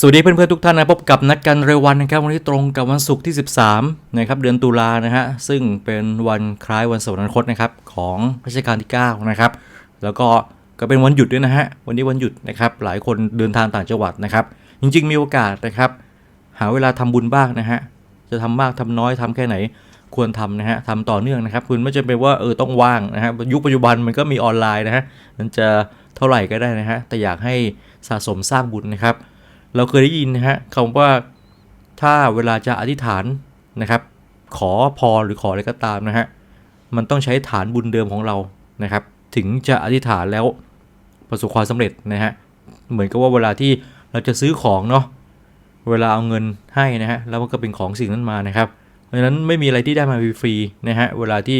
สวัสดีเพื่อนๆทุกท่านนะพบกับนัดกันเร็ววันนะครับวันนี้ตรงกับวันศุกร์ที่ 13นะครับเดือนตุลานะฮะซึ่งเป็นวันคล้ายวันสวรรคตนะครับของรัชกาลที่9นะครับแล้วก็ก็เป็นวันหยุดด้วยนะฮะวันนี้วันหยุดนะครับหลายคนเดินทางต่างจังหวัดนะครับจริงๆมีโอกาสนะครับหาเวลาทำบุญบ้างนะฮะจะทำมากทำน้อยทำแค่ไหนควรทำนะฮะทำต่อเนื่องนะครับคุณไม่จำเป็นว่าเออต้องว่างนะฮะยุคปัจจุบันมันก็มีออนไลน์นะฮะมันจะเท่าไหร่ก็ได้นะฮะแต่อยากให้สะสมสร้างบุญนะครับ เราเคยได้ยินนะฮะคำว่าถ้าเวลาจะอธิษฐานนะครับ ขอพรหรือขออะไรก็ตามนะฮะมันต้องใช้ฐานบุญเดิมของเรานะครับ ถึงจะอธิษฐานแล้วประสบความสำเร็จนะฮะเหมือนกับว่าเวลาที่เราจะซื้อของเนาะเวลาเอาเงินให้นะฮะแล้วมันก็เป็นของสิ่งนั้นมานะครับเพราะฉะนั้นไม่มีอะไรที่ได้มาฟรีๆนะฮะเวลาที่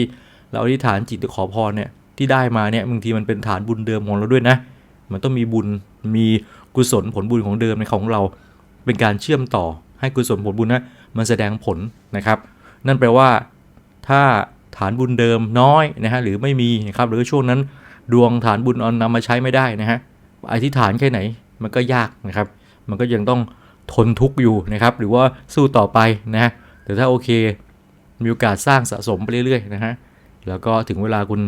เราอธิษฐานจิตหรือขอพรเนี่ยที่ได้มาเนี่ยบางทีมันเป็นฐานบุญเดิมของเราด้วยนะ มันต้องมีบุญมี กุศลผลบุญของเดิมในของเรา เป็นการเชื่อมต่อให้กุศลผลบุญนะมันแสดงผลนะครับ นั่นแปลว่า ถ้าฐานบุญเดิมน้อยนะฮะหรือไม่มีนะครับหรือช่วงนั้นดวงฐานบุญเอานำมาใช้ไม่ได้นะฮะอธิษฐานแค่ไหนมันก็ยากนะครับ มันก็ยังต้องทนทุกข์อยู่นะครับ หรือว่าสู้ต่อไปนะฮะแต่ถ้าโอเค มีโอกาสสร้างสะสมไปเรื่อยๆนะฮะแล้วก็ถึงเวลาคุณ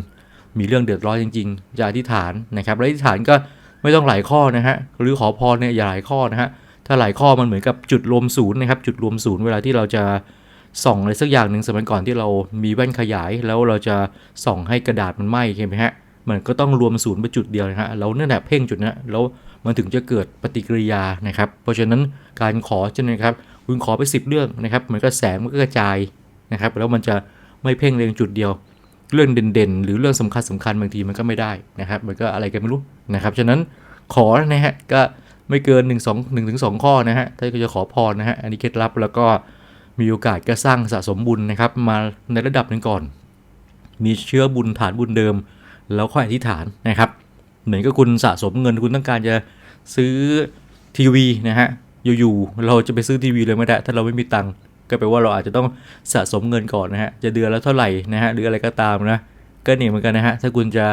มีเรื่องเดือดร้อนจริงๆจะอธิษฐานนะครับและอธิษฐานก็ ไม่ต้องหลายข้อนะฮะหรือขอพรเนี่ยอย่าหลายข้อนะฮะถ้าหลายข้อมันเหมือนกับจุดรวมศูนย์นะครับจุดรวมศูนย์เวลาที่เราจะส่องอะไรสักอย่างหนึ่งสมัยก่อนที่เรามีแว่นขยาย แล้วเราจะส่องให้กระดาษมันไหม้ใช่ไหมฮะมันก็ต้องรวมศูนย์ไปจุดเดียวนะฮะแล้วนั่นแหละเพ่งจุดนั้แล้วมันถึงจะเกิดปฏิกิริยานะครับ เพราะฉะนั้นการขอใช่ไหมครับ คุณขอไป 10 เรื่องนะครับเหมือนกับแสงมันก็กระจายนะครับ แล้วมันจะไม่เพ่งเล็งจุดเดียว เรื่องเด่นๆ หรือเรื่องสำคัญสำคัญบางทีมันก็ไม่ได้นะครับ มันก็อะไรกันไม่รู้นะครับ ฉะนั้นขอนะฮะก็ไม่เกิน1 2 1ถึง2ข้อนะฮะถ้าจะขอพรนะฮะอันนี้เคล็ดลับแล้วก็มีโอกาสก็สร้างสะสมบุญนะครับมาในระดับหนึ่งก่อน มีเชื้อบุญฐานบุญเดิม แล้วค่อยอธิษฐานนะครับ เหมือนกับคุณสะสมเงินคุณต้องการจะซื้อทีวีนะฮะอยู่ๆเราจะไปซื้อทีวีเลยไม่ได้ ถ้าเราไม่มีตังค์ ก็แปลว่าเราอาจจะต้องสะสมเงินก่อนนะฮะ จะเดือนละเท่าไหร่นะฮะหรืออะไรก็ตามนะ ก็เนี่ยเหมือนกันนะฮะ ถ้าคุณจะ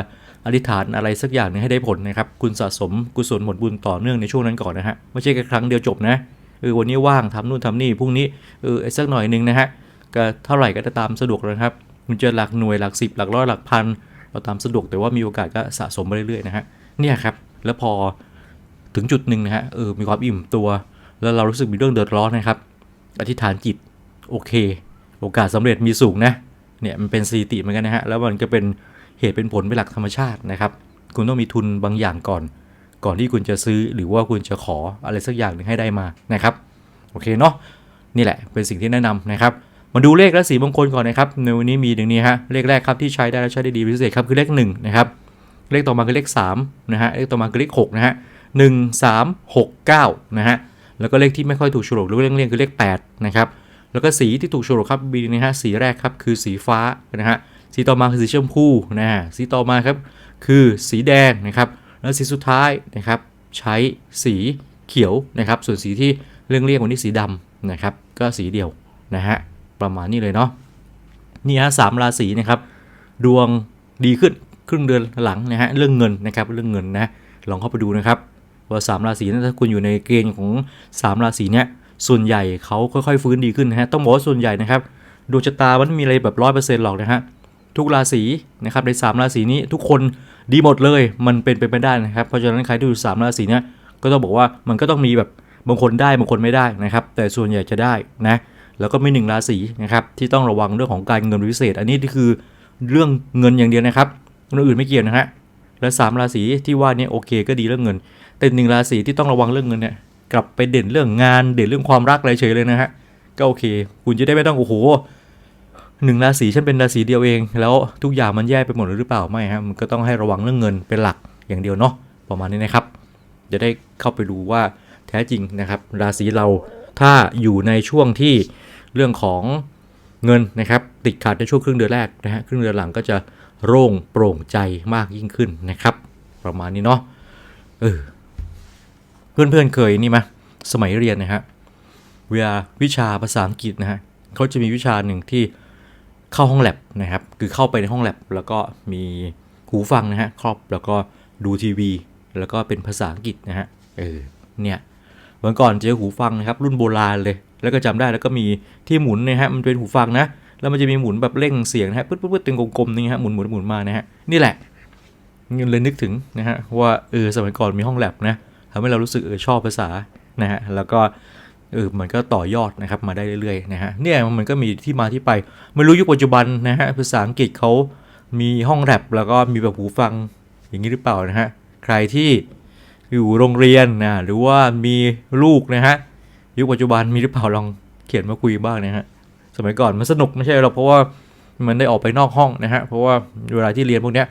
อธิษฐานอะไรสักอย่างหนึงให้ได้ผลนะครับ คุณสะสมกุศลผลบุญต่อเนื่องในช่วงนั้นก่อนนะฮะ ไม่ใช่แค่ครั้งเดียวจบนะ เออวันนี้ว่างทำนู่นทำนี่ พรุ่งนี้เออสักหน่อยนึงนะฮะ ก็เท่าไหร่ก็จะตามสะดวกเลยนะครับ คุณจะหลักหน่วยหลักสิบหลักร้อยหลักพัน เราตามสะดวกแต่ว่ามีโอกาสก็สะสมไปเรื่อยๆนะฮะ เนี่ยครับ แล้วพอถึงจุดหนึ่งนะฮะ เออ มีความอิ่มตัว แล้วเรารู้สึกมีเรื่องเดือดร้อนนะครับ อธิษฐานจิตโอเค โอกาสสำเร็จมีสูงนะเนี่ยมันเป็นสถิติเหมือนกันนะฮะแล้วมันก็เป็นเหตุเป็นผลเป็นหลักธรรมชาตินะครับ คุณต้องมีทุนบางอย่างก่อน ก่อนที่คุณจะซื้อหรือว่าคุณจะขออะไรสักอย่างหนึ่งให้ได้มานะครับโอเคเนาะนี่แหละเป็นสิ่งที่แนะนำนะครับมาดูเลขและสีมงคลก่อนนะครับในวันนี้มีดังนี้ฮะเลขแรกครับที่ใช้ได้และใช้ได้ดีพิเศษครับคือเลข1นะครับเลขต่อมาคือเลข3นะฮะเลขต่อมาคือเลข6นะฮะ1 3 6 9นะฮะ แล้วก็เลขที่ไม่ค่อยถูกโฉลกหรือเลี่ยงๆคือเลข8นะครับแล้วก็สีที่ถูกโฉลกครับบีนะฮะสีแรกครับคือสีฟ้านะฮะสีต่อมาคือสีชมพูนะฮะสีต่อมาครับคือสีแดงนะครับแล้วสีสุดท้ายนะครับใช้สีเขียวนะครับส่วนสีที่เลี่ยงๆวันนี้สีดำนะครับก็สีเดียวนะฮะประมาณนี้เลยเนาะนี่ฮะสามราศีนะครับดวงดีขึ้นครึ่งเดือนหลังนะฮะเรื่องเงินนะครับเรื่องเงินนะลองเข้าไปดูนะครับ ว่าสามราศีนั้นถ้าคุณอยู่ในเกณฑ์ของสามราศีเนี้ยส่วนใหญ่เขาค่อยๆ ฟื้นดีขึ้นนะฮะต้องบอกว่าส่วนใหญ่นะครับดวงชะตามันไม่มีอะไรแบบร้อยเปอร์เซ็นต์หรอกนะฮะทุกราศีนะครับในสามราศีนี้ทุกคนดีหมดเลยมันเป็นไปไม่ได้นะครับ เพราะฉะนั้นใครที่อยู่สามราศีเนี้ยก็ต้องบอกว่ามันก็ต้องมีแบบบางคนได้บางคนไม่ได้นะครับ แต่ส่วนใหญ่จะได้นะแล้วก็มีหนึ่งราศีนะครับที่ต้องระวังเรื่องของการเงินพิเศษ อันนี้คือเรื่องเงินอย่างเดียวนะครับเรื่องอื่นไม่เกี่ยวนะฮะและสามราศีที่ว่านี่โอเคก็ดีเรื่องเงิน แต่หนึ่งราศีที่ต้องระวังเรื่องเงินเนี่ยกลับไปเด่นเรื่องงานเด่นเรื่องความรักอะไรเฉยเลยนะฮะก็โอเค คุณจะได้ไม่ต้องโอ้โหหนึ่งราศีฉันเป็นราศีเดียวเอง แล้วทุกอย่างมันแย่ไปหมดหรือเปล่าไม่ฮะมันก็ต้องให้ระวังเรื่องเงินเป็นหลักอย่างเดียวเนาะประมาณนี้นะครับ จะได้เข้าไปดูว่าแท้จริงนะครับ ราศีเราถ้าอยู่ในช่วงที่เรื่องของเงินนะครับ ติดขัดในช่วงครึ่งเดือนแรกนะฮะครึ่งเดือนหลังก็จะโล่งโปร่งใจมากยิ่งขึ้นนะครับ ประมาณนี้เนาะเออ เพื่อนๆเคยนี่ไหมสมัยเรียนนะฮะเวลาวิชาภาษาอังกฤษนะฮะเขาจะมีวิชาหนึ่งที่เข้าห้องแลบนะครับ คือเข้าไปในห้องแลบแล้วก็มีหูฟังนะฮะครอบแล้วก็ดูทีวี แล้วก็เป็นภาษาอังกฤษนะฮะเออเนี่ยวันก่อนเจอหูฟังนะครับรุ่นโบราณเลย แล้วก็จำได้แล้วก็มีที่หมุนนะฮะมันเป็นหูฟังนะ แล้วมันจะมีหมุนแบบเร่งเสียงนะฮะปึ๊ดปึ๊ดปึ๊ดเป็นกลมๆนี่ฮะหมุนหมุนหมุนมานะฮะนี่แหละเลยนึกถึงนะฮะว่าเออสมัยก่อนมีห้องแลบนะ ทำให้เรารู้สึกเออชอบภาษานะฮะแล้วก็เออมันก็ต่อยอดนะครับมาได้เรื่อยๆนะฮะเนี่ยมันก็มีที่มาที่ไป ไม่รู้ยุคปัจจุบันนะฮะภาษาอังกฤษเขามีห้องแรปแล้วก็มีแบบหูฟังอย่างนี้หรือเปล่านะฮะใครที่อยู่โรงเรียนนะหรือว่ามีลูกนะฮะยุคปัจจุบันมีหรือเปล่าลองเขียนมาคุยบ้างนะฮะสมัยก่อนมันสนุกไม่ใช่หรอกเพราะว่ามันได้ออกไปนอกห้องนะฮะเพราะว่าเวลาที่เรียนพวกเนี้ย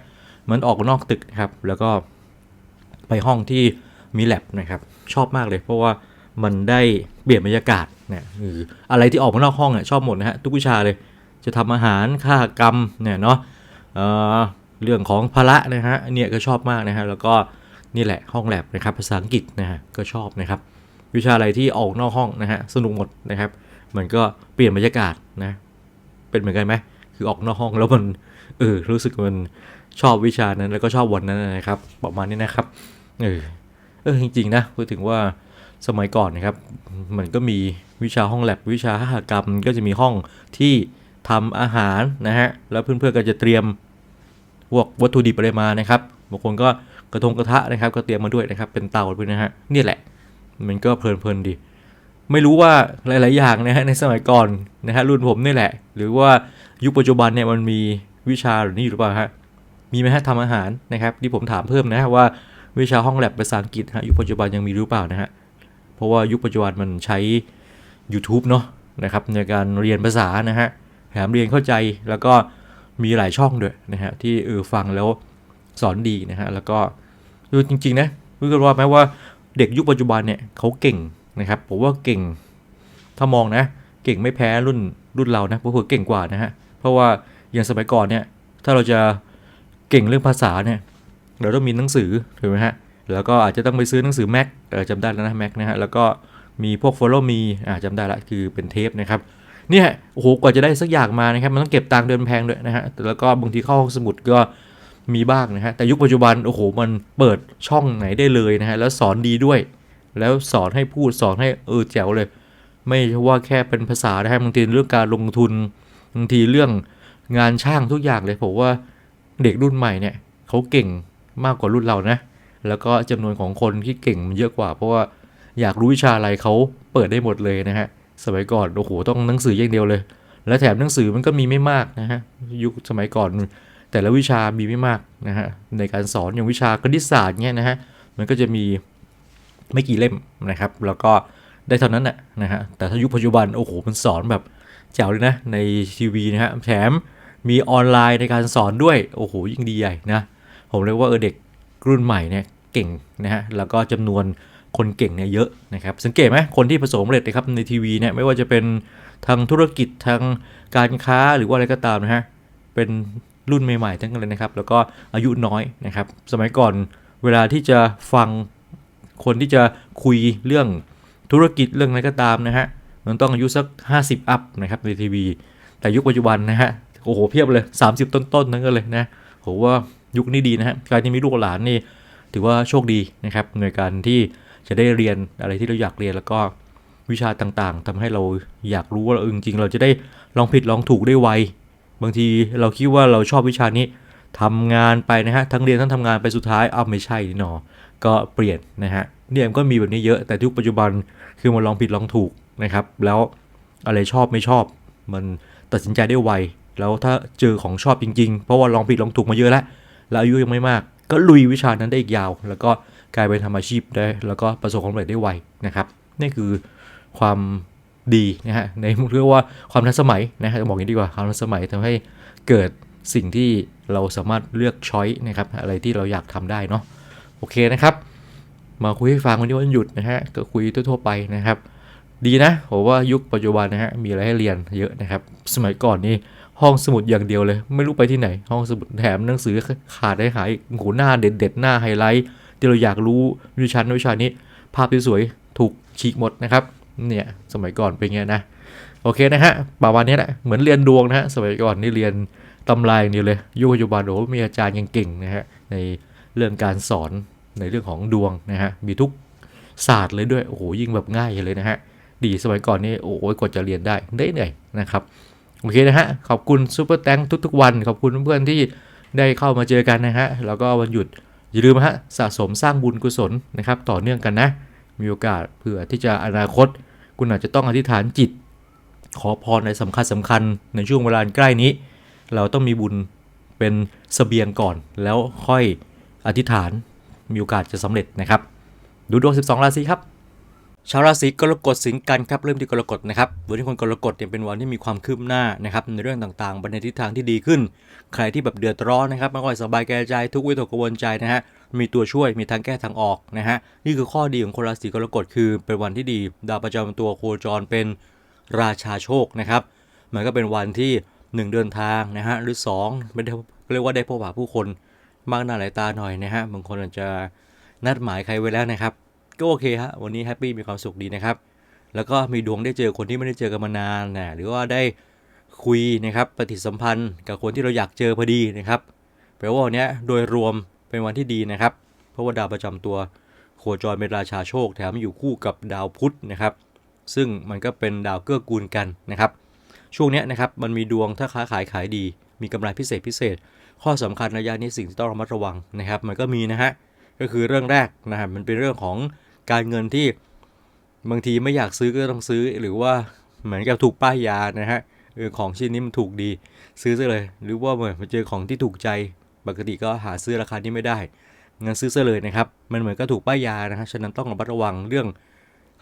มันออกนอกตึกนะครับแล้วก็ไปห้องที่ มีแลบนะครับชอบมากเลย เพราะว่ามันได้เปลี่ยนบรรยากาศเนะหรืออะไรที่ออกมานอกห้องอะชอบหมดนะฮะทุกวิชาเลยจะทำอาหารค่ากรรมเนี่ยเนาะเอ่อเรื่องของพละนะฮะเนี่ยก็ชอบมากนะฮะแล้วก็นี่แหละห้องแลบนะครับภาษาอังกฤษนะฮะก็ชอบนะครับวิชาอะไรที่ออกนอกห้องนะฮะสนุกหมดนะครับ มันก็เปลี่ยนบรรยากาศนะเป็นเหมือนกันไหมคือออกนอกห้องแล้วมันเออรู้สึกมันชอบวิชานั้นแล้วก็ชอบวันนั้นนะครับ ประมาณนี้นะครับเออ เออจริงๆนะพูดถึงว่าสมัยก่อนนะครับ มันก็มีวิชาห้องแลบวิชาหัตกรรมก็จะมีห้องที่ทำอาหารนะฮะแล้วเพื่อนๆก็จะเตรียมพวกวัตถุดิบอะไรมานะครับบางคนก็กระทงกระทะนะครับ ก็เตรียมมาด้วยนะครับ เป็นเตาด้วยนะฮะนี่แหละ มันก็เพลินๆดี ไม่รู้ว่าหลาย ๆ อย่างนะฮะในสมัยก่อนนะฮะรุ่นผมนี่แหละ หรือว่ายุคปัจจุบันเนี่ยมันมีวิชาหรือนี่หรือเปล่าฮะมีไหมฮะทำอาหารนะครับ ที่ผมถามเพิ่มนะฮะว่า วิชาห้องแลบภาษาอังกฤษฮะยุคปัจจุบันยังมีหรือเปล่านะฮะ เพราะว่ายุคปัจจุบันมันใช้ YouTube เนาะนะครับในการเรียนภาษานะฮะแถมเรียนเข้าใจแล้วก็มีหลายช่องด้วยนะฮะที่เออฟังแล้วสอนดีนะฮะแล้วก็คือจริงๆนะรู้กันว่าไหมว่าเด็กยุคปัจจุบันเนี่ยเขาเก่งนะครับผมว่าเก่งถ้ามองนะเก่งไม่แพ้รุ่นรุ่นเรานะเพราะว่าเก่งกว่านะฮะเพราะว่าอย่างสมัยก่อนเนี่ยถ้าเราจะเก่งเรื่องภาษาเนี่ย เราต้องมีหนังสือถูกไหมฮะแล้วก็อาจจะต้องไปซื้อหนังสือแม็กจำได้แล้วนะแม็กนะฮะแล้วก็มีพวก follow me อ่าจำได้ละคือเป็นเทปนะครับเนี่ยโอ้โหกว่าจะได้สักอย่างมานะครับมันต้องเก็บตังค์เดือนแพงด้วยนะฮะแต่แล้วก็บางทีเข้าห้องสมุดก็มีบ้างนะฮะแต่ยุคปัจจุบันโอ้โหมันเปิดช่องไหนได้เลยนะฮะแล้วสอนดีด้วย แล้วสอนให้พูดสอนให้เออแจ๋วเลย ไม่ใช่ว่าแค่เป็นภาษานะฮะบางทีเรื่องการลงทุนบางทีเรื่องงานช่างทุกอย่างเลยผมว่าเด็กรุ่นใหม่เนี่ยเขาเก่ง มากกว่ารุ่นเรานะ แล้วก็จำนวนของคนที่เก่งมันเยอะกว่า เพราะว่าอยากรู้วิชาอะไรเขาเปิดได้หมดเลยนะฮะ สมัยก่อนโอ้โหต้องหนังสืออย่างเดียวเลย และแถมหนังสือมันก็มีไม่มากนะฮะยุคสมัยก่อนแต่ละวิชามีไม่มากนะฮะในการสอนอย่างวิชาคณิตศาสตร์เนี่ยนะฮะมันก็จะมีไม่กี่เล่มนะครับ แล้วก็ได้เท่านั้นแหละนะฮะแต่ถ้ายุคปัจจุบันโอ้โหมันสอนแบบแจ๋วเลยนะในทีวีนะฮะแถมมีออนไลน์ในการสอนด้วยโอ้โหยิ่งดีใหญ่นะ ผมเรียกว่าเออเด็กรุ่นใหม่เนี่ยเก่งนะฮะแล้วก็จำนวนคนเก่งเนี่ยเยอะนะครับสังเกตไหมคนที่ประสบความสำเร็จนะครับในทีวีเนี่ยไม่ว่าจะเป็นทางธุรกิจทางการค้าหรือว่าอะไรก็ตามนะฮะเป็นรุ่นใหม่ๆทั้งนั้นเลยนะครับ แล้วก็อายุน้อยนะครับ สมัยก่อนเวลาที่จะฟังคนที่จะคุยเรื่องธุรกิจเรื่องอะไรก็ตามนะฮะมันต้องอายุสัก 50 อัพนะครับในทีวี แต่ยุคปัจจุบันนะฮะโอ้โหเพียบเลย 30 ต้นๆทั้งนั้นเลยนะผมว่า ยุคนี้ดีนะฮะการที่มีลูกหลานนี่ถือว่าโชคดีนะครับในการที่จะได้เรียนอะไรที่เราอยากเรียนแล้วก็วิชาต่างๆทำให้เราอยากรู้ว่าเออจริงๆ เราจะได้ลองผิดลองถูกได้ไวบางทีเราคิดว่าเราชอบวิชานี้ทำงานไปนะฮะทั้งเรียนทั้งทำงานไปสุดท้ายอ้าวไม่ใช่นี่หนอก็เปลี่ยนนะฮะเนี่ยมันก็มีแบบนี้เยอะแต่ยุคปัจจุบันคือมันลองผิดลองถูกนะครับ แล้วอะไรชอบไม่ชอบ มันตัดสินใจได้ไวแล้วถ้าเจอของชอบจริง ๆ เพราะว่าลองผิดลองถูกมาเยอะแล้ว แล้วอายุยังไม่มาก ก็ลุยวิชานั้นได้อีกยาว แล้วก็กลายเป็นทำอาชีพได้ แล้วก็ประสบความสำเร็จได้ไวนะครับนี่คือความดีนะฮะในเรียกว่าความทันสมัยนะฮะบอกอย่างนี้ดีกว่าความทันสมัยทำให้เกิดสิ่งที่เราสามารถเลือกช้อยนะครับอะไรที่เราอยากทำได้เนาะโอเคนะครับ มาคุยให้ฟังวันนี้วันหยุดนะฮะก็คุยทั่วๆไปนะครับ ดีนะผมว่ายุคปัจจุบันนะฮะมีอะไรให้เรียนเยอะนะครับ สมัยก่อนนี่ ห้องสมุดอย่างเดียวเลย ไม่รู้ไปที่ไหน ห้องสมุดแถมหนังสือขาดได้หายโอ้โหหน้าเด็ดๆหน้าไฮไลท์ที่เราอยากรู้วิชาวิชานี้ ภาพสวยถูกฉีกหมดนะครับเนี่ยสมัยก่อนเป็นไงนะโอเคนะฮะประมาณนี้แหละเหมือนเรียนดวงนะฮะสมัยก่อนนี่เรียนตำราอย่างเดียวเลยยุคปัจจุบันโอ้มีอาจารย์ยังเก่งนะฮะในเรื่องการสอนในเรื่องของดวงนะฮะมีทุกศาสตร์เลยด้วยโอ้โหยิ่งแบบง่ายเลยนะฮะดีสมัยก่อนนี่โอ้โหกว่าจะเรียนได้ได้เหนื่อยนะครับ โอเคนะฮะ ขอบคุณซูเปอร์แตงทุกๆวัน ขอบคุณเพื่อนๆที่ได้เข้ามาเจอกันนะฮะ แล้วก็วันหยุดอย่าลืมฮะสะสมสร้างบุญกุศลนะครับ ต่อเนื่องกันนะ มีโอกาสเผื่อที่จะอนาคต คุณอาจจะต้องอธิษฐานจิต ขอพรในสำคัญสำคัญในช่วงเวลาใกล้นี้ เราต้องมีบุญเป็นเสบียงก่อน แล้วค่อยอธิษฐานมีโอกาสจะสำเร็จนะครับ ดูดวง 12 ราศีครับ ชาวราศีกรกฎสิงห์กันครับเริ่มที่กรกฎนะครับวันที่คนกรกฎเนี่ยเป็นวันที่มีความคืบหน้านะครับในเรื่องต่างๆไปในทิศทางที่ดีขึ้น ใครที่แบบเดือดร้อนนะครับไม่ค่อยสบายแก่ใจทุกวิตกกังวลใจนะฮะมีตัวช่วยมีทางแก้ทางออกนะฮะนี่คือข้อดีของคนราศีกรกฎคือเป็นวันที่ดี ดาวประจำตัวโคจรเป็นราชาโชคนะครับมันก็เป็นวันที่ 1 เดินทางนะฮะหรือ2ไม่ได้เรียกว่าได้พบปะผู้คนมากหน้าหลายตาหน่อยนะฮะบางคนอาจจะนัดหมายใครไว้แล้วนะครับ ก็โอเคฮะวันนี้แฮปปี้มีความสุขดีนะครับ แล้วก็มีดวงได้เจอคนที่ไม่ได้เจอกันมานานนะหรือว่าได้คุยนะครับปฏิสัมพันธ์กับคนที่เราอยากเจอพอดีนะครับแปลว่าวันนี้โดยรวมเป็นวันที่ดีนะครับ เพราะว่าดาวประจำตัวโคจรเป็นราชาโชคแถมอยู่คู่กับดาวพุธนะครับ ซึ่งมันก็เป็นดาวเกื้อกูลกันนะครับ ช่วงนี้นะครับมันมีดวงถ้าค้าขายขายดี มีกำไรพิเศษพิเศษ ข้อสำคัญระยะนี้สิ่งที่ต้องระมัดระวังนะครับ มันก็มีนะฮะก็คือเรื่องแรกนะครับมันเป็นเรื่องของ การเงินที่บางทีไม่อยากซื้อก็ต้องซื้อหรือว่าเหมือนกับถูกป้ายยานะฮะเออของชิ้นนี้มันถูกดีซื้อซะเลย หรือว่าเหมือนมาเจอของที่ถูกใจ ปกติก็หาซื้อราคาที่ไม่ได้งั้นซื้อซะเลยนะครับ มันเหมือนก็ถูกป้ายยานะฮะฉะนั้นต้องระมัดระวังเรื่อง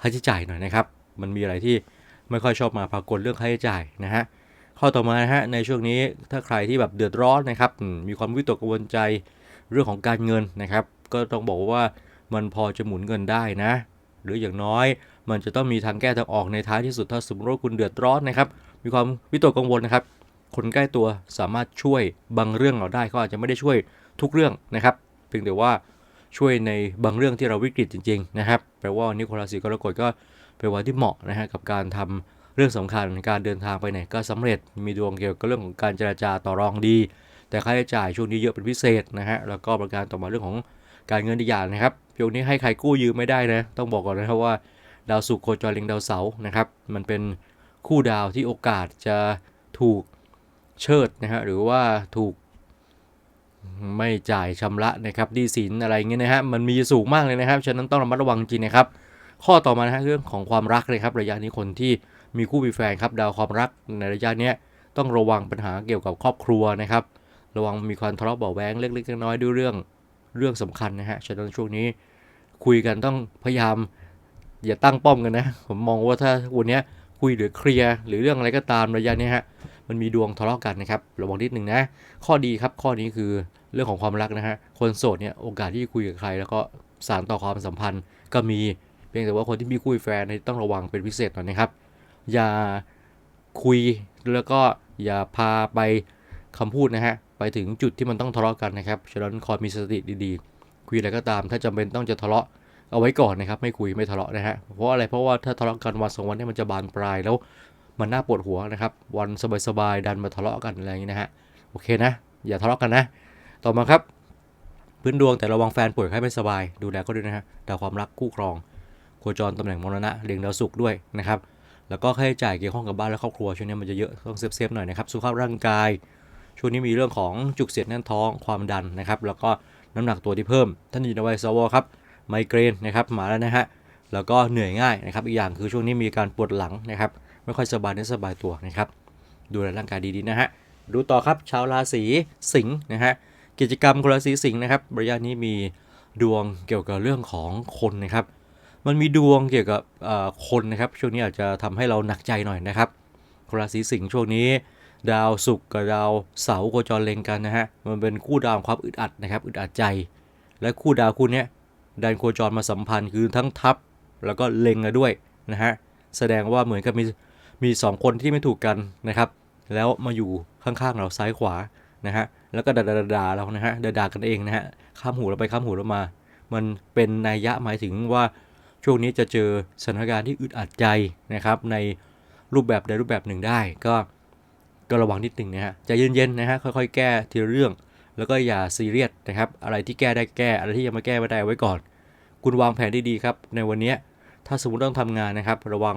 ค่าใช้จ่ายหน่อยนะครับ มันมีอะไรที่ไม่ค่อยชอบมาพากลเรื่องค่าใช้จ่ายนะฮะข้อต่อมานะฮะในช่วงนี้ถ้าใครที่แบบเดือดร้อนนะครับมีความวิตกกังวลใจเรื่องของการเงินนะครับ ก็ต้องบอกว่า มันพอจะหมุนเงินได้นะ หรืออย่างน้อย มันจะต้องมีทางแก้ทางออกในท้ายที่สุดถ้าสมมติว่าคุณเดือดร้อนนะครับ มีความวิตกกังวลนะครับ คนใกล้ตัวสามารถช่วยบางเรื่องเราได้เขาอาจจะไม่ได้ช่วยทุกเรื่องนะครับเพียงแต่ว่าช่วยในบางเรื่องที่เราวิกฤตจริงๆนะครับแปลว่าวันนี้คนราศีกรกฎก็เป็นวันที่เหมาะนะฮะกับการทำเรื่องสำคัญการเดินทางไปไหนก็สำเร็จมีดวงเกี่ยวกับเรื่องของการเจราจาต่อรองดี แต่ค่าใช้จ่ายช่วงนี้เยอะเป็นพิเศษนะฮะแล้วก็ประการต่อมาเรื่องของการเงินอีอย่างนะครับ ช่วงนี้ให้ใครกู้ยืมไม่ได้นะ ต้องบอกก่อนนะครับว่า ดาวศุกร์โคจรเล็งดาวเสาร์นะครับ มันเป็นคู่ดาวที่โอกาสจะถูกเชิดนะฮะหรือว่าถูกไม่จ่ายชำระนะครับดีสินอะไรเงี้ยนะฮะมันมีสูงมากเลยนะครับ ฉะนั้นต้องระมัดระวังจริงนะครับ ข้อต่อมานะฮะเรื่องของความรักเลยครับระยะนี้คนที่มีคู่มีแฟนครับดาวความรักในระยะนี้ต้องระวังปัญหาเกี่ยวกับครอบครัวนะครับ ระวังมีความทะเลาะเบาแวงเล็กๆน้อยๆด้วยเรื่อง เรื่องสำคัญนะฮะฉะนั้นช่วงนี้คุยกันต้องพยายามอย่าตั้งป้อมกันนะ ผมมองว่าถ้าวันนี้คุยหรือเคลียร์หรือเรื่องอะไรก็ตามระยะนี้ฮะมันมีดวงทะเลาะกันนะครับระวังนิดนึงนะ ข้อดีครับข้อนี้คือเรื่องของความรักนะฮะคนโสดเนี่ยโอกาสที่จะคุยกับใคร แล้วก็สานต่อความสัมพันธ์ก็มีเพียงแต่ว่าคนที่มีคู่แฟนเนี่ยต้องระวังเป็นพิเศษหน่อยนะครับ อย่าคุยแล้วก็อย่าพาไปคำพูดนะฮะ ถึงจุดที่มันต้องทะเลาะกันนะครับฉะนั้นคอยมีสติดีๆ คุยอะไรก็ตาม ถ้าจำเป็นต้องจะทะเลาะเอาไว้ก่อนนะครับ ไม่คุยไม่ทะเลาะนะฮะเพราะอะไรเพราะว่าถ้าทะเลาะกันวันสองวันนี่มันจะบานปลายแล้วมันน่าปวดหัวนะครับ วันสบายๆดันมาทะเลาะกันอะไรอย่างนี้นะฮะโอเคนะ อย่าทะเลาะกันนะ ต่อมาครับ พื้นดวงแต่ระวังแฟนป่วยไข้ไม่สบาย ดูแลก็ด้วยนะฮะดาวความรักคู่ครองโคจรตำแหน่งมรณะเรียงดาวศุกร์ด้วยนะครับแล้วก็ค่าใช้จ่ายเกี่ยวข้องกับบ้านและครอบครัวช่วงนี้มันจะเยอะต้องเซฟๆหน่อยนะครับสุขภาพร่างกาย ช่วงนี้มีเรื่องของจุกเสียดแน่นท้องความดันนะครับ แล้วก็น้ำหนักตัวที่เพิ่ม ท่านอยู่ในวัยสวครับไมเกรนนะครับมาแล้วนะฮะแล้วก็เหนื่อยง่ายนะครับ อีกอย่างคือช่วงนี้มีการปวดหลังนะครับ ไม่ค่อยสบายเนื้อสบายตัวนะครับ ดูแลร่างกายดีๆนะฮะดูต่อครับชาวราศีสิงห์นะฮะกิจกรรมคนราศีสิงห์นะครับระยะนี้มีดวงเกี่ยวกับเรื่องของคนนะครับ มันมีดวงเกี่ยวกับคนนะครับ ช่วงนี้อาจจะทำให้เราหนักใจหน่อยนะครับคนราศีสิงห์ช่วงนี้ ดาวศุกร์กับดาวเสาร์โคจรเล็งกันนะฮะ มันเป็นคู่ดาวความอึดอัดนะครับอึดอัดใจ และคู่ดาวคู่นี้ดันโคจรมาสัมพันธ์คือทั้งทับแล้วก็เล็งกันด้วยนะฮะ แสดงว่าเหมือนกับมีมีสองคนที่ไม่ถูกกันนะครับ แล้วมาอยู่ข้างๆเราซ้ายขวานะฮะ แล้วก็ด่าๆๆๆเรานะฮะด่าๆกันเองนะฮะ ข้ามหูเราไปข้ามหูเรามา มันเป็นนัยยะหมายถึงว่าช่วงนี้จะเจอสถานการณ์ที่อึดอัดใจนะครับในรูปแบบใดรูปแบบหนึ่งได้ก็ ก็ระวังนิดหนึ่งนะฮะใจเย็นๆนะฮะค่อยๆ แก้ทีละเรื่อง แล้วก็อย่าซีเรียสนะครับ อะไรที่แก้ได้แก้อะไรที่ยังไม่แก้ไม่ได้ไว้ก่อน คุณวางแผนดีๆครับ ในวันนี้ถ้าสมมติต้องทำงานนะครับ ระวัง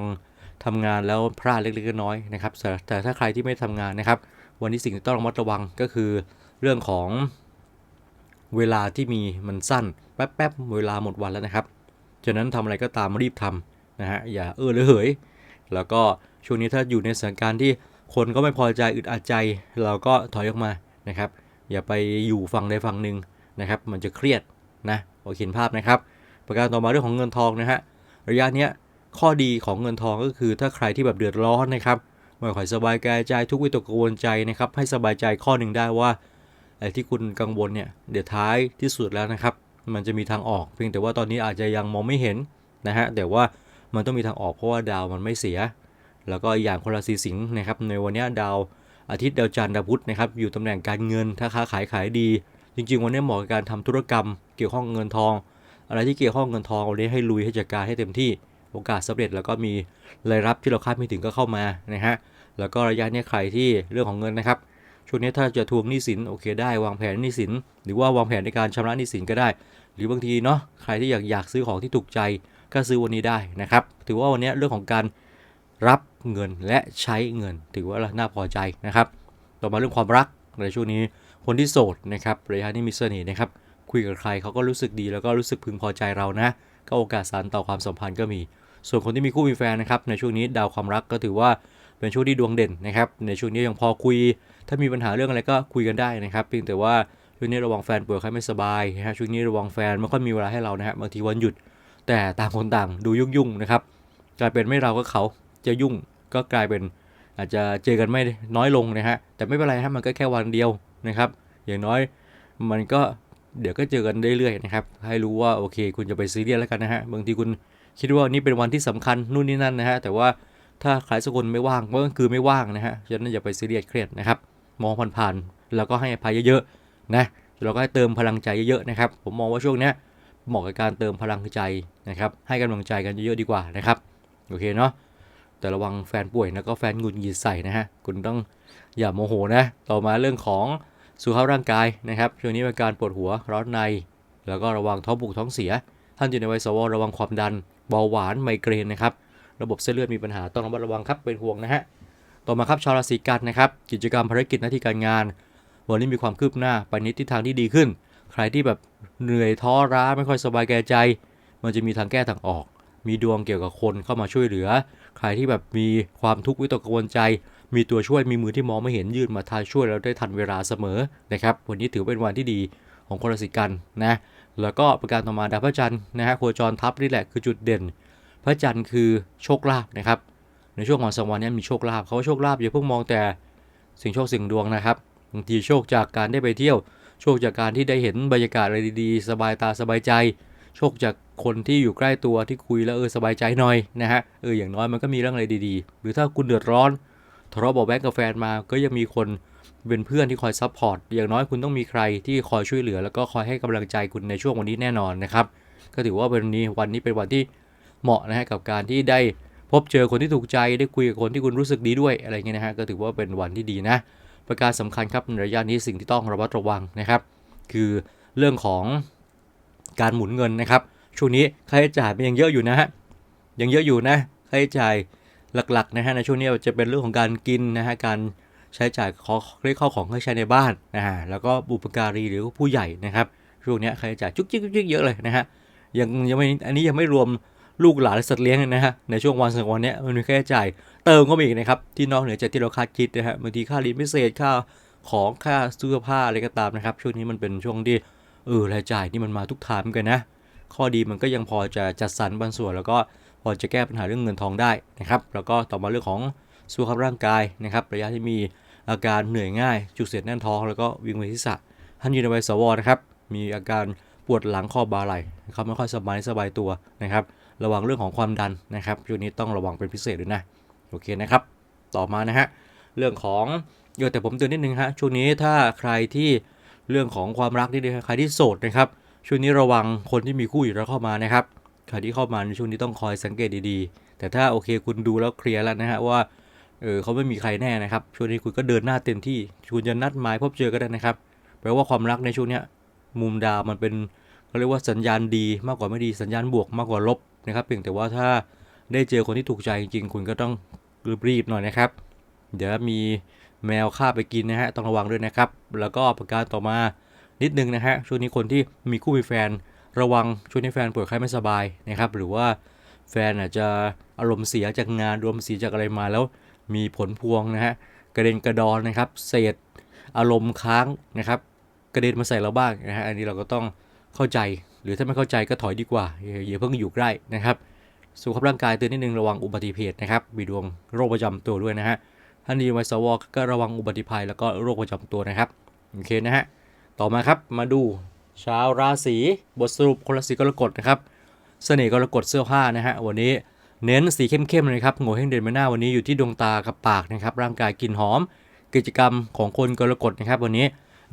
ทำงานแล้วพลาดเล็กๆน้อยๆนะครับแต่ถ้าใครที่ไม่ทำงานนะครับ วันนี้สิ่งที่ต้องระมัดระวังก็คือเรื่องของเวลาที่มีมันสั้นแป๊บๆเวลาหมดวันแล้วนะครับฉะนั้นทำอะไรก็ตามรีบทำนะฮะอย่าเออหรือเหยแล้วก็ช่วงนี้ถ้าอยู่ในสถานการณ์ที่ คนก็ไม่พอใจอึดอัดใจ เราก็ถอยออกมานะครับ อย่าไปอยู่ฝั่งใดฝั่งหนึ่งนะครับ มันจะเครียดนะโอเคเห็นภาพนะครับ ประการต่อมาเรื่องของเงินทองนะฮะระยะเนี้ยข้อดีของเงินทองก็คือถ้าใครที่แบบเดือดร้อนนะครับไม่ค่อยสบายกายใจทุกวิตกกังวลใจนะครับ ให้สบายใจข้อหนึ่งได้ว่าไอ้ที่คุณกังวลเนี่ยเดี๋ยวท้ายที่สุดแล้วนะครับ มันจะมีทางออก เพียงแต่ว่าตอนนี้อาจจะยังมองไม่เห็นนะฮะแต่ว่ามันต้องมีทางออกเพราะว่าดาวมันไม่เสีย แล้วก็อย่างคนราศีสิงห์นะครับในวันนี้ดาวอาทิตย์ดาวจันทร์ดาวพุธนะครับอยู่ตำแหน่งการเงินถ้าค้าขายขายดี จริง ๆ วันนี้เหมาะกับการทำธุรกรรม เกี่ยวข้องเงินทอง อะไรที่เกี่ยวข้องเงินทองวันนี้ให้ลุยให้จัดการให้เต็มที่โอกาสสำเร็จแล้วก็มีรายรับที่เราคาดไม่ถึงก็เข้ามานะฮะแล้วก็ระยะนี้ใครที่เรื่องของเงินนะครับช่วงนี้ถ้าจะทวงหนี้สินโอเคได้วางแผนหนี้สิน หรือว่าวางแผนในการชำระหนี้สินก็ได้ หรือบางทีเนาะใครที่อยากอยากซื้อของที่ถูกใจก็ซื้อวันนี้ได้นะครับถือว่าวันนี้เรื่องของการ รับเงินและใช้เงิน ถือว่าน่าพอใจนะครับ ต่อมาเรื่องความรักในช่วงนี้คนที่โสดนะครับระยะนี้มีเสน่ห์นะครับ คุยกับใครเขาก็รู้สึกดีแล้วก็รู้สึกพึงพอใจเรานะ ก็โอกาสสานต่อความสัมพันธ์ก็มี ส่วนคนที่มีคู่มีแฟนนะครับในช่วงนี้ดาวความรักก็ถือว่าเป็นช่วงที่ดวงเด่นนะครับในช่วงนี้ยังพอคุย ถ้ามีปัญหาเรื่องอะไรก็คุยกันได้นะครับเพียงแต่ว่าช่วงนี้ระวังแฟนป่วยไข้ไม่สบายนะฮะช่วงนี้ระวังแฟนไม่ค่อยมีเวลาให้เรานะฮะบางทีวันหยุด แต่ต่างคนต่างดูยุ่งๆนะครับกลายเป็นไม่เราก็เขา จะยุ่งก็กลายเป็นอาจจะเจอกันไม่น้อยลงนะฮะ แต่ไม่เป็นไรฮะมันก็แค่วันเดียวนะครับ อย่างน้อยมันก็เดี๋ยวก็เจอกันเรื่อยๆนะครับ ให้รู้ว่าโอเค คุณจะไปซีเรียสแล้วกันนะฮะ บางทีคุณคิดว่านี่เป็นวันที่สำคัญนู่นนี่นั่นนะฮะ แต่ว่าถ้าใครสักคนไม่ว่างก็คือไม่ว่างนะฮะ ฉะนั้นอย่าไปซีเรียสเครียดนะครับ มองผ่านๆ แล้วก็ให้อภัยเยอะๆ นะ เราก็ให้เติมพลังใจเยอะๆ นะครับ ผมมองว่าช่วงนี้เหมาะกับการเติมพลังใจนะครับ ให้กำลังใจกันเยอะๆ ดีกว่านะครับ โอเคเนาะ แต่ระวังแฟนป่วยแล้วก็แฟนหงุดหงิดใส่นะฮะคุณต้องอย่าโมโหนะ ต่อมาเรื่องของสุขภาพร่างกายนะครับช่วงนี้เป็นการปวดหัวร้อนใน แล้วก็ระวังท้องบุกท้องเสีย ท่านอยู่ในวัยสวระวังความดันเบาหวานไมเกรนนะครับระบบเส้นเลือดมีปัญหาต้องระมัดระวังครับเป็นห่วงนะฮะต่อมาครับชาวราศีกันนะครับกิจกรรมภารกิจหน้าที่การงาน วันนี้มีความคืบหน้าไปในทิศทางที่ดีขึ้น ใครที่แบบเหนื่อยท้อร้าไม่ค่อยสบายแก่ใจ มันจะมีทางแก้ทางออก มีดวงเกี่ยวกับคนเข้ามาช่วยเหลือ ใครที่แบบมีความทุกข์วิตกกังวลใจ มีตัวช่วยมีมือที่มองไม่เห็นยื่นมาทายช่วยเราได้ทันเวลาเสมอนะครับ วันนี้ถือเป็นวันที่ดีของคนราศีกันนะแล้วก็ประการต่อมาดาวพระจันทร์นะฮะโคจรทับนี่แหละคือจุดเด่น พระจันทร์คือโชคลาภนะครับในช่วงของสังวันนี้มีโชคลาภเขาว่าโชคลาภอย่าเพิ่งมองแต่สิ่งโชคสิ่งดวงนะครับบางทีโชคจากการได้ไปเที่ยว โชคจากการที่ได้เห็นบรรยากาศอะไรดีๆ สบายตาสบายใจ โชคจาก คนที่อยู่ใกล้ตัวที่คุยแล้วเออสบายใจหน่อยนะฮะเอออย่างน้อยมันก็มีเรื่องอะไรดีๆ หรือถ้าคุณเดือดร้อนทะเลาะเบาแว้งกับแฟนมาก็ยังมีคนเป็นเพื่อนที่คอยซัพพอร์ตอย่างน้อยคุณต้องมีใครที่คอยช่วยเหลือ แล้วก็คอยให้กำลังใจคุณในช่วงวันนี้แน่นอนนะครับ ก็ถือว่าเป็นวันนี้วันนี้เป็นวันที่เหมาะนะฮะกับการที่ได้พบเจอคนที่ถูกใจได้คุยกับคนที่คุณรู้สึกดีด้วยอะไรเงี้ยนะฮะก็ถือว่าเป็นวันที่ดีนะ ประการสำคัญครับในระยะนี้สิ่งที่ต้องระมัดระวังนะครับ คือเรื่องของการหมุนเงินนะครับ ช่วงนี้ค่าใช้จ่ายมันยังเยอะอยู่นะฮะยังเยอะอยู่นะค่าใช้จ่ายหลักๆนะฮะในช่วงนี้จะเป็นเรื่องของการกินนะฮะการใช้จ่ายของเรียกข้าของให้ใช้ในบ้านนะฮะแล้วก็บุปการีหรือผู้ใหญ่นะครับช่วงนี้ค่าใช้จ่ายจุกจิกจุกจิกเยอะเลยนะฮะยังยังไม่อันนี้ยังไม่รวมลูกหลานและสัตว์เลี้ยงนะฮะในช่วงวันสองวันเนี้ยมันมีค่าใช้จ่ายเติมก็มีอีกนะครับที่นอกเหนือจากที่เราคาดคิดนะฮะบางทีค่าเรียนพิเศษค่าของค่าเสื้อผ้าอะไรก็ตามนะครับ ช่วงนี้มันเป็นช่วงที่เออรายจ่ายนี่มันมาทุกทางเหมือนกันนะ ข้อดีมันก็ยังพอจะจัดสรรบางส่วน แล้วก็พอจะแก้ปัญหาเรื่องเงินทองได้นะครับ แล้วก็ต่อมาเรื่องของสุขภาพร่างกายนะครับ ระยะที่มีอาการเหนื่อยง่าย จุกเสียดแน่นท้อง แล้วก็วิงเวียนศีรษะท่านยู่ในวัยสวนะครับ มีอาการปวดหลังข้อบ่าไหล่เขาไม่ค่อยสบายสบายตัวนะครับ ระวังเรื่องของความดันนะครับช่วงนี้ต้องระวังเป็นพิเศษด้วยนะ โอเคนะครับ ต่อมานะฮะ เรื่องของเยอะแต่ผมเตือนนิดนึงฮะ ช่วงนี้ถ้าใครที่เรื่องของความรักนี่นะใครที่โสดนะครับ ช่วงนี้ระวังคนที่มีคู่อยู่แล้วเข้ามานะครับใครที่เข้ามาในช่วงนี้ต้องคอยสังเกตดีๆ แต่ถ้าโอเคคุณดูแล้วเคลียร์แล้วนะฮะว่าเออเขาไม่มีใครแน่นะครับ ช่วงนี้คุณก็เดินหน้าเต็มที่คุณจะนัดหมายพบเจอก็ได้นะครับแปลว่าความรักในช่วงเนี้ยมุมดาวมันเป็นเขาเรียกว่าสัญญาณดีมากกว่าไม่ดีสัญญาณบวกมากกว่าลบนะครับเพียงแต่ว่าถ้าได้เจอคนที่ถูกใจจริงๆ คุณก็ต้องรีบๆหน่อยนะครับ เดี๋ยวมีแมวฆ่าไปกินนะฮะต้องระวังด้วยนะครับ แล้วก็ประการต่อมา นิดนึงนะฮะช่วงนี้คนที่มีคู่มีแฟนระวังช่วงนี้แฟนป่วยไข้ไม่สบายนะครับ หรือว่าแฟนอาจจะอารมณ์เสียจากงานรวมณ์เสียจากอะไรมาแล้วมีผลพวงนะฮะกระเด็นกระดอนนะครับเศษอารมณ์ค้างนะครับกระเด็นมาใส่เราบ้างนะฮะอันนี้เราก็ต้องเข้าใจ หรือถ้าไม่เข้าใจก็ถอยดีกว่าอย่าอย่าเพิ่งอยู่ใกล้นะครับสุขภาพร่างกายเตือนนิดนึงระวังอุบัติเหตุนะครับมีดวงโรคประจำตัวด้วยนะฮะท่านดีวัยสวก็ระวังอุบัติภัยแล้วก็โรคประจำตัวนะครับโอเคนะฮะ ต่อมาครับมาดูชาวราศีบทสรุปคนราศีกรกฎนะครับเสน่ห์กรกฎเสื้อผ้านะฮะวันนี้เน้นสีเข้มๆเลยครับโง่เฮงเด่นใบหน้าวันนี้อยู่ที่ดวงตากับปากนะครับร่างกายกลิ่นหอม กิจกรรมของคนกรกฎนะครับ วันนี้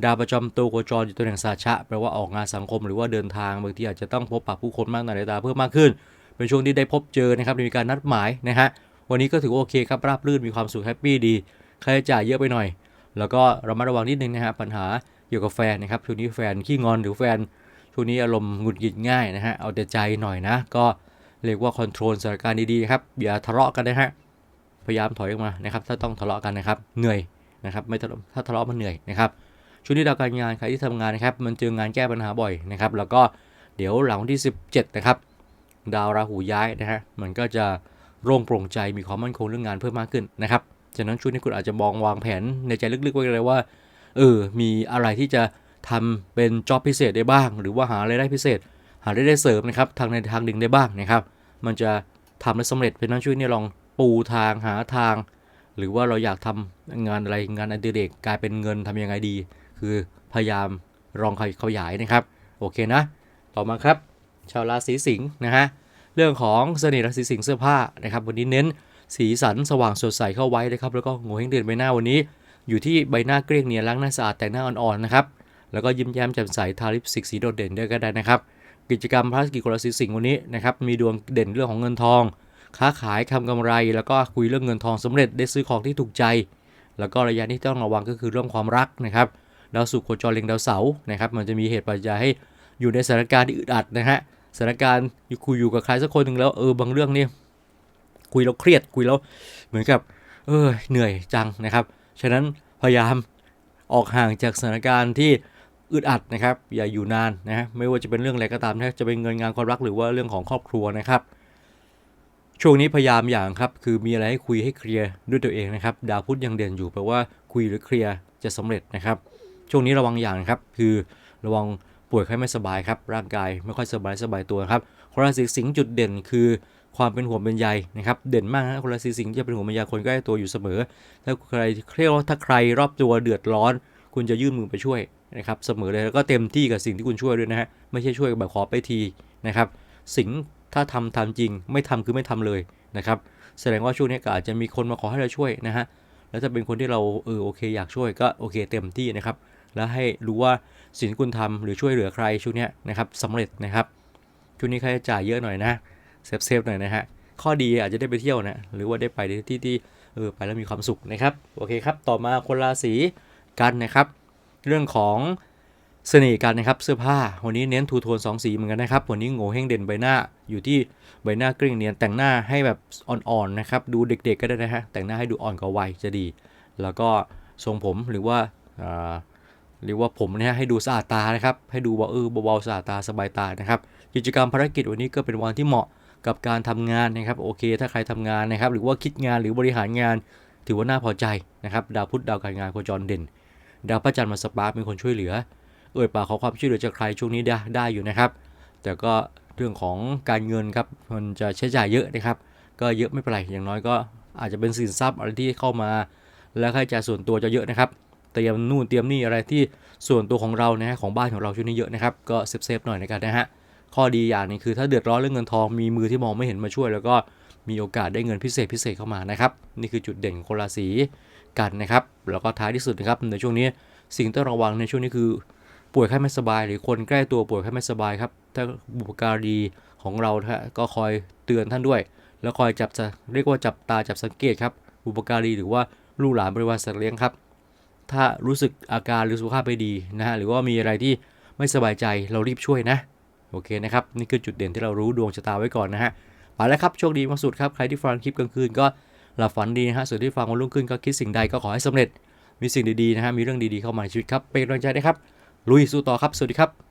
ดาวประจำตัวโคจรอยู่ตัวแห่งสาชะแปลว่าออกงานสังคมหรือว่าเดินทางบางทีอาจจะต้องพบปะผู้คนมากหน้ายตาเพิ่มมากขึ้น เป็นช่วงที่ได้พบเจอนะครับมีการนัดหมายนะฮะวันนี้ก็ถือว่าโอเคครับราบรื่นมีความสุขแฮปปี้ดีค่าใช้จ่ายเยอะไปหน่อย แล้วก็ระมัดระวังนิดนึงนะฮะปัญหา เกี่ยวกับแฟนนะครับช่วงนี้แฟนขี้งอนหรือแฟนช่วงนี้อารมณ์หงุดหงิดง่ายนะฮะเอาแต่ใจหน่อยนะ ก็เรียกว่าคอนโทรลสถานการณ์ดีๆครับอย่าทะเลาะกันนะฮะพยายามถอยออกมานะครับ ถ้าต้องทะเลาะกันนะครับเหนื่อยนะครับไม่ทะเลาะถ้าทะเลาะมันเหนื่อยนะครับช่วงนี้ดาวการงานใครที่ทำงานนะครับมันเจองานแก้ปัญหาบ่อยนะครับแล้วก็เดี๋ยวหลังวันที่ 17 นะครับ ดาวราหูย้ายนะฮะมันก็จะโล่งโปร่งใจมีความมั่นคงเรื่องงานเพิ่มมากขึ้นนะครับฉะนั้นช่วงนี้คุณอาจจะมองวางแผนในใจลึกๆไว้เลยว่า เออ มีอะไรที่จะทำเป็นจ็อบพิเศษได้บ้าง หรือว่าหารายได้พิเศษ หารายได้เสริมนะครับทางในทางหนึ่งได้บ้างนะครับ มันจะทำได้สำเร็จเพราะฉะนั้นช่วยเนี่ยลองปูทางหาทาง หรือว่าเราอยากทำงานอะไรงานอดิเรกกลายเป็นเงินทำยังไงดี คือพยายามลองขยายนะครับ โอเคนะ ต่อมาครับ ชาวราศีสิงห์นะฮะเรื่องของเสน่ห์ราศีสิงห์เสื้อผ้านะครับ วันนี้เน้นสีสันสว่างสดใสเข้าไว้นะครับ แล้วก็โงเฮงเด่นใบหน้าวันนี้ อยู่ที่ใบหน้าเกลี้ยงเนียนล้างหน้าสะอาดแต่งหน้าอ่อนๆนะครับ แล้วก็ยิ้มแย้มแจ่มใสทาลิปสติกสีโดดเด่นด้วยก็ได้นะครับ กิจกรรมภารกิจคนราศีสิงห์วันนี้นะครับมีดวงเด่นเรื่องของเงินทอง ค้าขายทำกำไร แล้วก็คุยเรื่องเงินทองสำเร็จได้ซื้อของที่ถูกใจ แล้วก็ระยะที่ต้องระวังก็คือเรื่องความรักนะครับดาวศุกร์โคจรเล็งดาวเสาร์นะครับ มันจะมีเหตุปัจจัยให้อยู่ในสถานการณ์ที่อึดอัดนะฮะสถานการณ์คุยอยู่กับใครสักคนหนึ่งแล้วเออบางเรื่องนี่คุยแล้วเครียดคุยแล้วเหมือนกับ เออเหนื่อยจังนะครับ ฉะนั้นพยายามออกห่างจากสถานการณ์ที่อึดอัดนะครับ อย่าอยู่นานนะฮะไม่ว่าจะเป็นเรื่องอะไรก็ตามนะจะเป็นเงินงานความรักหรือว่าเรื่องของครอบครัวนะครับ ช่วงนี้พยายามอย่างครับ คือมีอะไรให้คุยให้เคลียร์ด้วยตัวเองนะครับ ดาวพุธยังเด่นอยู่แปลว่าคุยหรือเคลียร์จะสำเร็จนะครับ ช่วงนี้ระวังอย่างครับ คือระวังป่วยไข้ไม่สบายครับ ร่างกายไม่ค่อยสบายสบายตัวครับราศีสิงห์จุดเด่นคือ ความเป็นห่วงเป็นใยนะครับเด่นมากนะคนราศีสิงห์จะเป็นห่วงเป็นใยคนใกล้ตัวอยู่เสมอถ้าใครเครียดถ้าใครรอบตัวเดือดร้อน คุณจะยื่นมือไปช่วยนะครับเสมอเลยแล้วก็เต็มที่กับสิ่งที่คุณช่วยด้วยนะฮะไม่ใช่ช่วยแบบขอไปทีนะครับสิ่งถ้าทำทำจริง ไม่ทำคือไม่ทำเลยนะครับแสดงว่าช่วงนี้ก็อาจจะมีคนมาขอให้เราช่วยนะฮะแล้วถ้าเป็นคนที่เราเออโอเคอยากช่วยก็โอเคเต็มที่นะครับแล้วให้รู้ว่าสิ่งที่คุณทำหรือช่วยเหลือใครช่วงนี้นะครับสำเร็จนะครับช่วงนี้ค่าใช้จ่ายเยอะหน่อยนะ เซฟเซฟหน่อยนะฮะ ข้อดีอาจจะได้ไปเที่ยวนะ หรือว่าได้ไปในที่ที่เออไปแล้วมีความสุขนะครับ โอเคครับ ต่อมาคนราศีกันนะครับ เรื่องของเสน่ห์กันนะครับเสื้อผ้า วันนี้เน้นทูโทน2สีเหมือนกันนะครับ วันนี้โง่เฮงเด่นใบหน้าอยู่ที่ใบหน้ากลี้งเนียนแต่งหน้าให้แบบอ่อนๆนะครับ ดูเด็กๆก็ได้นะฮะแต่งหน้าให้ดูอ่อนกว่าวัยจะดี แล้วก็ทรงผมหรือว่าอ่าหรือว่าผมเนี่ยให้ดูสะอาดตานะครับ ให้ดูว่าเออเบาๆสะอาดตาสบายตานะครับ กิจกรรมภารกิจวันนี้ก็เป็นวันที่เหมาะ กับการทำงานนะครับโอเค ถ้าใครทำงานนะครับ หรือว่าคิดงานหรือบริหารงาน ถือว่าน่าพอใจนะครับ ดาวพุธดาวการงานโคจรเด่น ดาวพระจันทร์มาสปาร์คเป็นคนช่วยเหลือ เอ่ยปากขอความช่วยเหลือจากใครช่วงนี้ได้ได้อยู่นะครับ แต่ก็เรื่องของการเงินครับมันจะใช้จ่ายเยอะนะครับ ก็เยอะไม่เป็นไรอย่างน้อยก็อาจจะเป็นสินทรัพย์อะไรที่เข้ามา แล้วค่าใช้จ่ายส่วนตัวจะเยอะนะครับเตรียมนู่นเตรียมนี่อะไรที่ส่วนตัวของเรานะฮะของบ้านของเราช่วงนี้เยอะนะครับก็เซฟเซฟหน่อยในการนะฮะ ข้อดีอย่างนึงคือถ้าเดือดร้อนเรื่องเงินทองมีมือที่มองไม่เห็นมาช่วย แล้วก็มีโอกาสได้เงินพิเศษพิเศษเข้ามานะครับ นี่คือจุดเด่นของคนราศีกันนะครับ แล้วก็ท้ายที่สุดนะครับในช่วงนี้สิ่งต้องระวังในช่วงนี้คือ ป่วยไข้ไม่สบาย หรือคนใกล้ตัวป่วยไข้ไม่สบายครับถ้าบุปการีของเราฮะก็คอยเตือนท่านด้วย แล้วคอยจับจะเรียกว่าจับตาจับสังเกตครับบุปการีหรือว่าลูกหลานบริวารสัตว์เลี้ยงครับ ถ้ารู้สึกอาการหรือสุขภาพไม่ดีนะฮะหรือว่ามีอะไรที่ไม่สบายใจเรารีบช่วยนะ โอเคนะครับ นี่คือจุดเด่นที่เรารู้ดวงชะตาไว้ก่อนนะฮะไปแล้วครับโชคดีมากสุดครับใครที่ฟังคลิปกลางคืนก็หลับฝันดีนะฮะส่วนที่ฟังวันรุ่งขึ้นก็คิดสิ่งใดก็ขอให้สำเร็จมีสิ่งดีๆนะฮะมีเรื่องดีๆเข้ามาในชีวิตครับเป็นกำลังใจด้ครับลุยสู้ต่อครับสวัสดีครับ